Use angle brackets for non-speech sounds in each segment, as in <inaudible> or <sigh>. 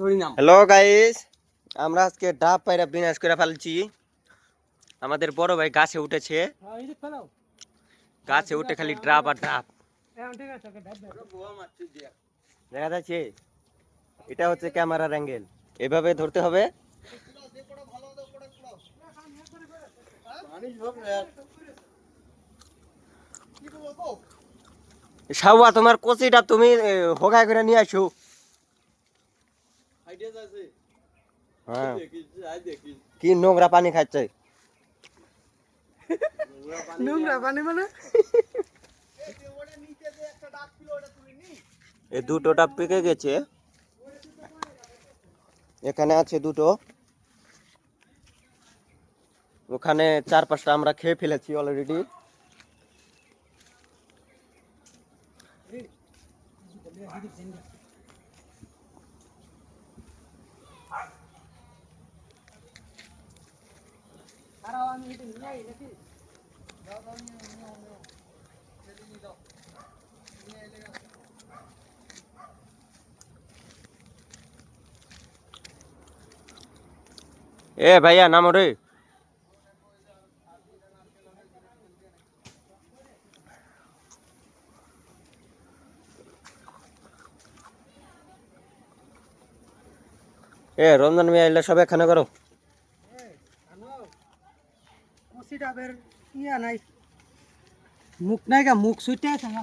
ধরি নাম hello guys আমরা আজকে ডাব পায়রা বিনাশ করে ফেলছি। আমাদের বড় ভাই গাছে উঠেছে। হ্যাঁ, গাছে উঠে খালি ড্রাপ আর ড্রাপ এখন ঠিক আছে ওকে ডাব দেখা যাচ্ছে? এটা হচ্ছে ক্যামেরার অ্যাঙ্গেল। এভাবে ধরতে হবে। সাউয়া তোমার কচিটা তুমি হোগায় করে নিয়ে আসো। হ্যাঁ। কি নোংরা পানি খাচ্ছে? নোংরা পানি মানে? এই দুটোটা পেকে গেছে। এখানে আছে দুটো। ওখানে চার পাঁচটা আমরা খেয়ে ফেলেছি অলরেডি খারাপ আমি এটা নিয়ে আই নাকি এ ভাইয়া নামো রে এ রমজান মিয়া এলে সব এখানে করো। কষি ডাবের ইয়া নাই মুখ নাই গা মুখ সুইটে আছে না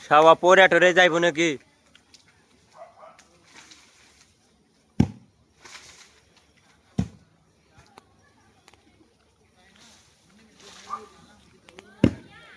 সাওয়া পরে টরে যাইব নাকি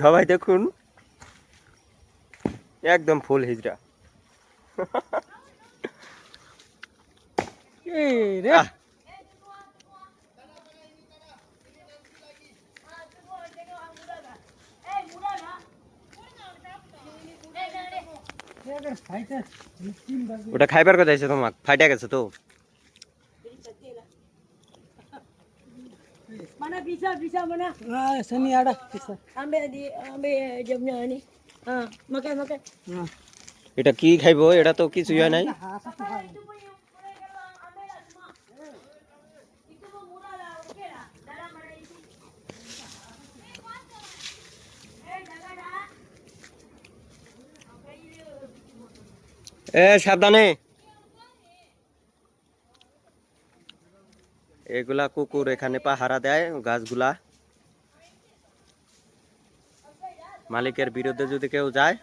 সবাই দেখুন। একদম ফুল হিজড়া। ওটা খাইবার কথা আছে তোমাক। ফাইটা গেছে তো। Mana bisa bisa mana? হ্যাঁ শনি আড়া পিসা Ambil di ambil jamnya ni. Ha, makan makan. হ্যাঁ এটা কি খাইবো এটা তো কিছুই হয় নাই হাসা তো এগুলা কুকুর এখানে পাহারা দেয় গাছগুলা। মালিকের বিরুদ্ধে যদি কেউ যায়,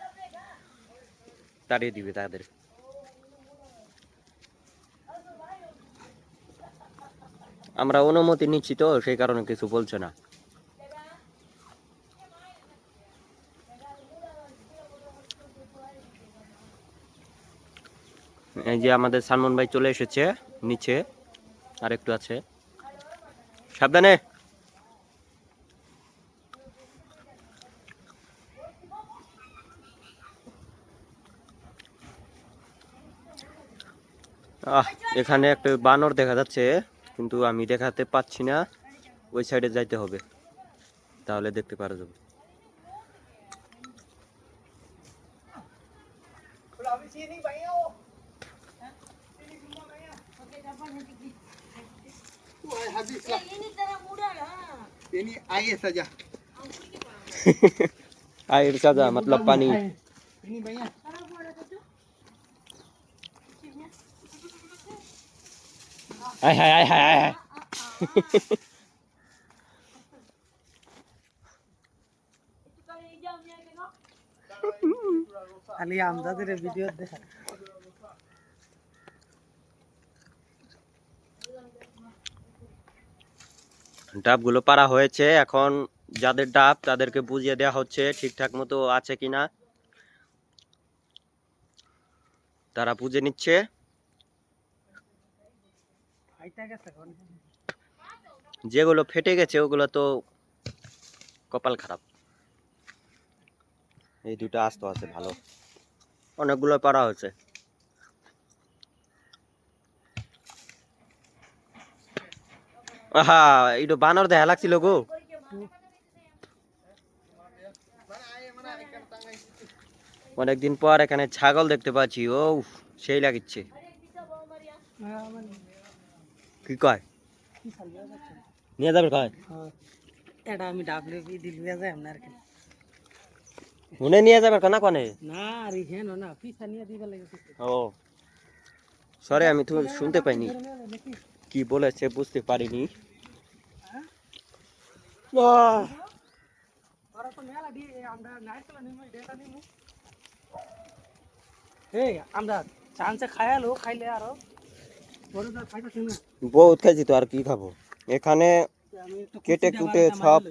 তাড়িয়ে দিবে তাদের। আমরা অনুমতি নিচ্ছি তো, সেই কারণে কিছু বলছে না। এই যে আমাদের সালমন ভাই চলে এসেছে, নিচে আর একটু আছে। সাবধানে। আহ এখানে একটা বানর দেখা যাচ্ছে কিন্তু আমি দেখাতে পাচ্ছি না। ওই সাইডে যাইতে হবে তাহলে দেখতে পারা যাবে। sini आयर का <laughs> मतलब पानी। हाय हाय हाय हाय हाय खाली आमदा तरी व्हिडिओ देखा। ডাবগুলো পারা হয়েছে। এখন যাদের ডাব, তাদেরকে বুঝিয়ে দেওয়া হচ্ছে ঠিকঠাক মতো আছে কিনা। তারা বুঝে নিচ্ছে। যেগুলো ফেটে গেছে, ওগুলো তো কপাল খারাপ। এই দুটো আস্ত আছে, ভালো। অনেকগুলো পারা হয়েছে। আহা এইটো বানর দেখা লাগছিল গো। অনেকদিন পর এখানে ছাগল দেখতে পাচ্ছি ও সেই লাগিচ্ছে। কি কয়? নিয়ে যাবে কয়? এটা আমি ডাবলে বি দিল যায় আপনার কি। শুনে নিয়ে যাবে না কনে? না আরে হেন না পিছা নিয়ে দিবা লাগে ও। সরি আমি তো শুনতে পাইনি। কি বলেছে বুঝতে পারিনি। বহুত খাইছি তো আর কি খাব? এখানে কেটে কুটে সব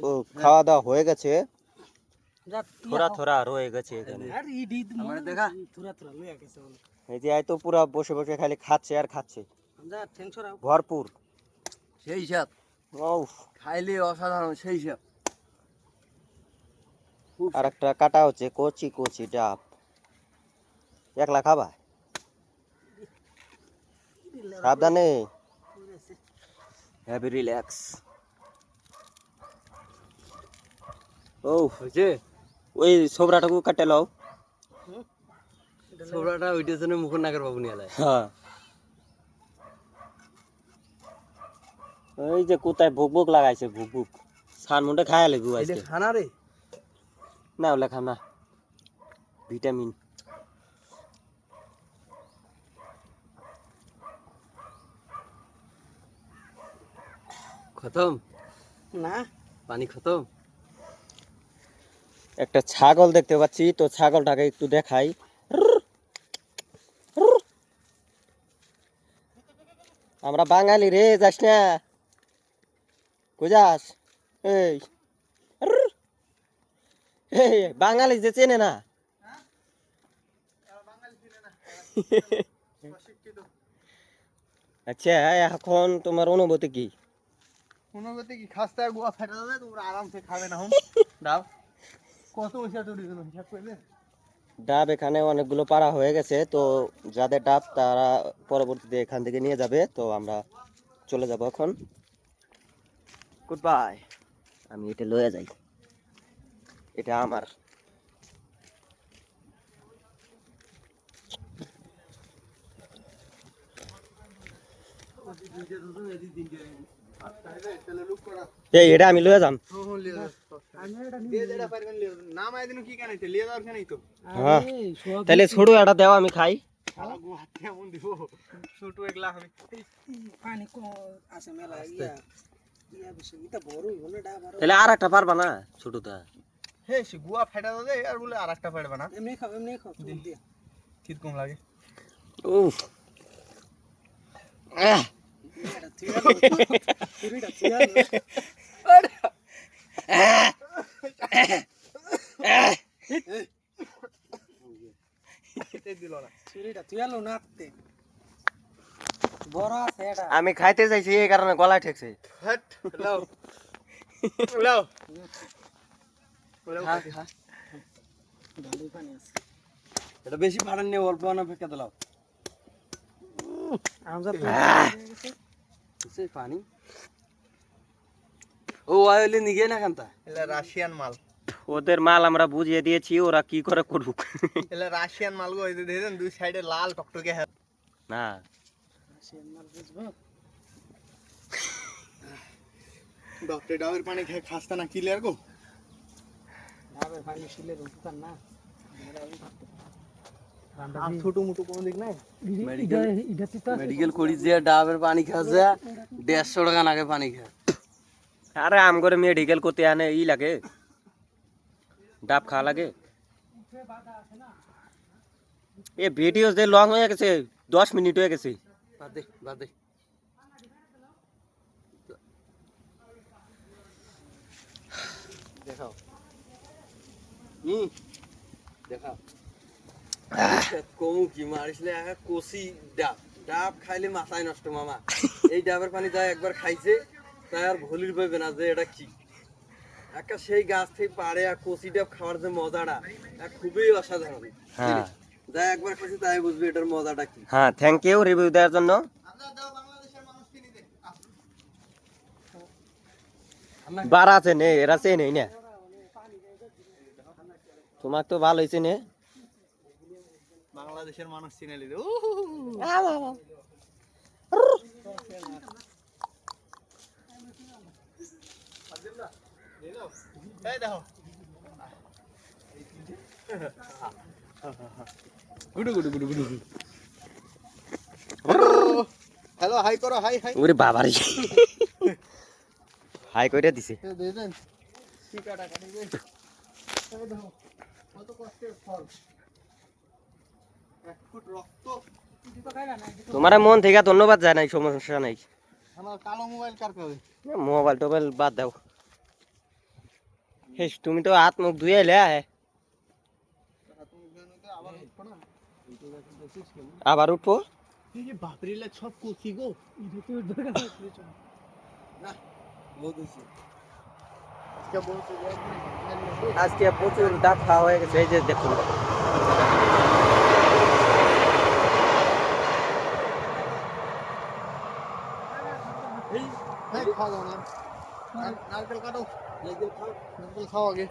খাওয়া দাওয়া হয়ে গেছে। থোড়া থোড়া রয়ে গেছে এখানে। আর ইড ইড দেখা। থুরা থুরা লইয়া গেছে বলে। এই যে তো পুরা বসে বসে খালি খাচ্ছে আর খাচ্ছে। আমরা টেনশন আও ভরপুর। সেই হিসাব। খাইলে অসাধারণ সেই হিসাব। আর একটা কাটা হচ্ছে কচি কচি ডাব। একলা খাবা? সাবধানে। হ্যাভি রিল্যাক্স ও হয়েছে ওই সোবরাটাকে কাটে লও। ছোবড়াটা ওইটার জন্য মুখর নাকের বাবু নিয়ে হ্যাঁ। ওই যে কোথায় ভুক ভুক লাগাইছে ভুক ভুক সান মুন্ডে খায়া লেগু আজকে। খানা রে। না ওলা খাম না ভিটামিন। খতম? না। পানি খতম? একটা ছাগল দেখতে পাচ্ছি তো ছাগলটাকে একটু দেখাই। আমরা বাঙালি রে যাস না। কোজাস এই। এই বাঙালি যে চেনে না। আচ্ছা এখন তোমার অনুভূতি কি? অনুভূতি কি? খাস্তা গোয়া ফেটা তোমরা আরামসে খাবে না হুম? <laughs> দাও। কত পয়সা হিসাব ডাব এখানে অনেকগুলো পাড়া হয়ে গেছে তো যাদের ডাব তারা পরবর্তীতে এখান থেকে নিয়ে যাবে তো আমরা চলে যাব এখন। গুড বাই আমি এটা লয়ে যাই। এটা আমার। এই এটা আমি লয়ে যাম। হ্যাঁ। তাহলে ছোট একটা দেও আমি খাই। ছোট একলা আমি। পানি আছে মেলা তাহলে আর একটা পারবা না ছোটটা? হে সে গোয়া ফেটা দেবে আর বলে আর একটা পারবে না। এমনি খাও এমনি খাও কীরকম লাগে? উফ। আহ। দিল না পুরিটা থিয়ালো নাতে বড় আছে এটা আমি খাইতে চাইছি এই কারণে গলায় ঠেকছে। পানি আছে। এটা বেশি ফাটান নিয়ে অল্প আনা ফেঁকে সেই পানি। ও আয়লি নিগে না কান্তা? এলা রাশিয়ান মাল। ওদের মাল আমরা বুঝিয়ে দিয়েছি ওরা কি করে করুক। এলা রাশিয়ান মাল গো দুই সাইডে লাল টকটকে হ্যাঁ। না। মাল বুঝব ডক্টর ডাবের পানি খেয়ে খাস্তা না ক্লিয়ার গো ডাবের পানি শিলে দোকান না আর ছোট মুটো কোনো দিক নাই মেডিকেল করি যে ডাবের পানি খাচ্ছে দেড়শো টাকা নাগে পানি খা আরে আম করে মেডিকেল করতে আনে ই লাগে ডাব খাওয়া লাগে এ ভিডিও যে লং হয়ে গেছে দশ মিনিট হয়ে গেছে বাদ বাদ দেখাও। হুম দেখাও। কমু কি মারিসলে একা কষি ডাব। ডাব খাইলে মাথায় নষ্ট মামা। <laughs> এই ডাবের পানি যা একবার খাইছে তাই আর ভুলির পাইবে না যে এটা কি। একটা সেই গাছ থেকে পাড়ে আর কচি ডাব খাওয়ার যে মজাটা খুবই অসাধারণ। হ্যাঁ। যা একবার খাইছে তাই বুঝবে এটার মজাটা কি। হ্যাঁ থ্যাংক ইউ রিভিউ দেওয়ার জন্য। আমরা দাও বাংলাদেশের মানুষ কিনে দে বার আছে নে এরা চেয়ে নেই না। তোমার তো ভালো হয়েছে নে। বাংলাদেশের মানুষ চিনে এই দেখো। গুডু গুডু গুডু গুডু হ্যালো হাই করো হাই হাই ওরে বাবারে। হাই কইরা দিছে। দিয়ে দেন কি কাটা কাটি দে কত কষ্টের ফল। এক ফুট রক্ত। তোমার মন থেকে ধন্যবাদ জানাই সমস্যা নাই। আমার কালো মোবাইল কার কাছে? মোবাইল টোবাইল বাদ দাও। তুমি তো হাত মুখ ধুয়ে এলে হ্যাঁ আবার উঠবো না আবার উঠবো? বাপরিলে সব কুচি গো আজকে প্রচুর ডাব খাওয়া হয়ে গেছে এই যে দেখুন। নারকেল কাটো। নারকেল খাও নারকেল খাও আগে।